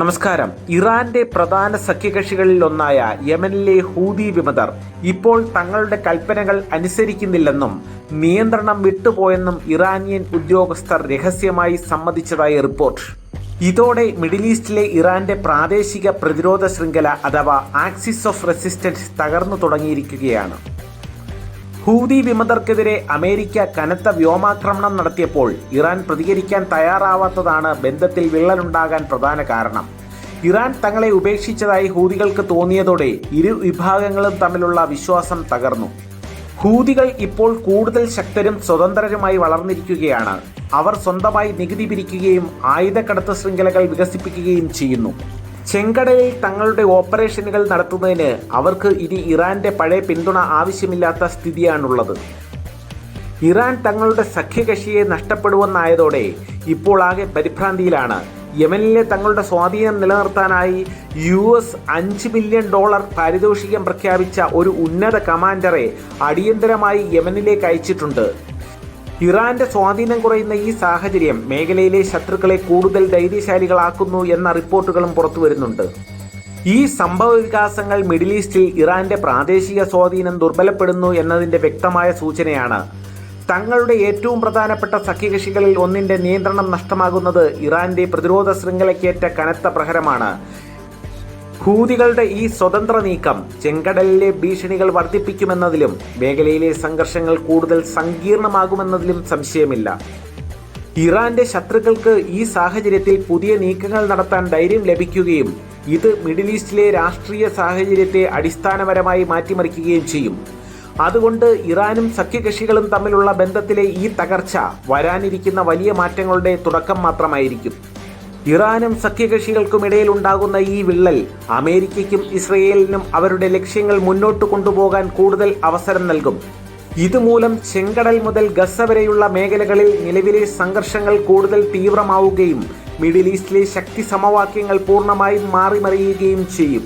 നമസ്കാരം. ഇറാന്റെ പ്രധാന സഖ്യകക്ഷികളിൽ ഒന്നായ യമനിലെ ഹൂതി വിമതർ ഇപ്പോൾ തങ്ങളുടെ കൽപ്പനകൾ അനുസരിക്കുന്നില്ലെന്നും നിയന്ത്രണം വിട്ടുപോയെന്നും ഇറാനിയൻ ഉദ്യോഗസ്ഥർ രഹസ്യമായി സമ്മതിച്ചതായി റിപ്പോർട്ട്. ഇതോടെ മിഡിൽ ഈസ്റ്റിലെ ഇറാന്റെ പ്രാദേശിക പ്രതിരോധ ശൃംഖല അഥവാ ആക്സിസ് ഓഫ് റെസിസ്റ്റൻസ് തകർന്നു തുടങ്ങിയിരിക്കുകയാണ്. ഹൂതി വിമതർക്കെതിരെ അമേരിക്ക കനത്ത വ്യോമാക്രമണം നടത്തിയപ്പോൾ ഇറാൻ പ്രതികരിക്കാൻ തയ്യാറാവാത്തതാണ് ബന്ധത്തിൽ വിള്ളലുണ്ടാകാൻ പ്രധാന കാരണം. ഇറാൻ തങ്ങളെ ഉപേക്ഷിച്ചതായി ഹൂതികൾക്ക് തോന്നിയതോടെ ഇരു വിഭാഗങ്ങളും തമ്മിലുള്ള വിശ്വാസം തകർന്നു. ഹൂതികൾ ഇപ്പോൾ കൂടുതൽ ശക്തരും സ്വതന്ത്രരുമായി വളർന്നിരിക്കുകയാണ്. അവർ സ്വന്തമായി നികുതി പിരിക്കുകയും ആയുധക്കടത്ത് ശൃംഖലകൾ വികസിപ്പിക്കുകയും ചെയ്യുന്നു. ചെങ്കടലിൽ തങ്ങളുടെ ഓപ്പറേഷനുകൾ നടത്തുന്നതിന് അവർക്ക് ഇനി ഇറാന്റെ പഴയ പിന്തുണ ആവശ്യമില്ലാത്ത സ്ഥിതിയാണുള്ളത്. ഇറാൻ തങ്ങളുടെ സഖ്യകക്ഷിയെ നഷ്ടപ്പെടുമെന്നായതോടെ ഇപ്പോൾ ആകെ പരിഭ്രാന്തിയിലാണ്. യമനിലെ തങ്ങളുടെ സ്വാധീനം നിലനിർത്താനായി യു എസ് അഞ്ച് മില്യൺ ഡോളർ പാരിതോഷികം പ്രഖ്യാപിച്ച ഒരു ഉന്നത കമാൻഡറെ അടിയന്തരമായി യമനിലേക്ക് അയച്ചിട്ടുണ്ട്. ഇറാന്റെ സ്വാധീനം കുറയുന്ന ഈ സാഹചര്യം മേഖലയിലെ ശത്രുക്കളെ കൂടുതൽ ധൈര്യശാലികളാക്കുന്നു എന്ന റിപ്പോർട്ടുകളും പുറത്തുവരുന്നുണ്ട് ഈ സംഭവ വികാസങ്ങൾ മിഡിൽ ഈസ്റ്റിൽ ഇറാന്റെ പ്രാദേശിക സ്വാധീനം ദുർബലപ്പെടുന്നു എന്നതിന്റെ വ്യക്തമായ സൂചനയാണ്. തങ്ങളുടെ ഏറ്റവും പ്രധാനപ്പെട്ട സഖ്യകക്ഷികളിൽ ഒന്നിന്റെ നിയന്ത്രണം നഷ്ടമാകുന്നത് ഇറാന്റെ പ്രതിരോധ ശൃംഖലയ്ക്കേറ്റ കനത്ത പ്രഹരമാണ്. ഹൂതികളുടെ ഈ സ്വതന്ത്ര നീക്കം ചെങ്കടലിലെ ഭീഷണികൾ വർദ്ധിപ്പിക്കുമെന്നതിലും മേഖലയിലെ സംഘർഷങ്ങൾ കൂടുതൽ സങ്കീർണമാകുമെന്നതിലും സംശയമില്ല. ഇറാന്റെ ശത്രുക്കൾക്ക് ഈ സാഹചര്യത്തിൽ പുതിയ നീക്കങ്ങൾ നടത്താൻ ധൈര്യം ലഭിക്കുകയും ഇത് മിഡിൽ ഈസ്റ്റിലെ രാഷ്ട്രീയ സാഹചര്യത്തെ അടിസ്ഥാനപരമായി മാറ്റിമറിക്കുകയും ചെയ്യും. അതുകൊണ്ട് ഇറാനും സഖ്യകക്ഷികളും തമ്മിലുള്ള ബന്ധത്തിലെ ഈ തകർച്ച വരാനിരിക്കുന്ന വലിയ മാറ്റങ്ങളുടെ തുടക്കം മാത്രമായിരിക്കും. ഇറാനും സഖ്യകക്ഷികൾക്കുമിടയിൽ ഉണ്ടാകുന്ന ഈ വിള്ളൽ അമേരിക്കയ്ക്കും ഇസ്രയേലിനും അവരുടെ ലക്ഷ്യങ്ങൾ മുന്നോട്ട് കൊണ്ടുപോകാൻ കൂടുതൽ അവസരം നൽകും. ഇതുമൂലം ചെങ്കടൽ മുതൽ ഗസ വരെയുള്ള മേഖലകളിൽ നിലവിലെ സംഘർഷങ്ങൾ കൂടുതൽ തീവ്രമാവുകയും മിഡിൽ ഈസ്റ്റിലെ ശക്തി സമവാക്യങ്ങൾ പൂർണമായും മാറിമറിയുകയും ചെയ്യും.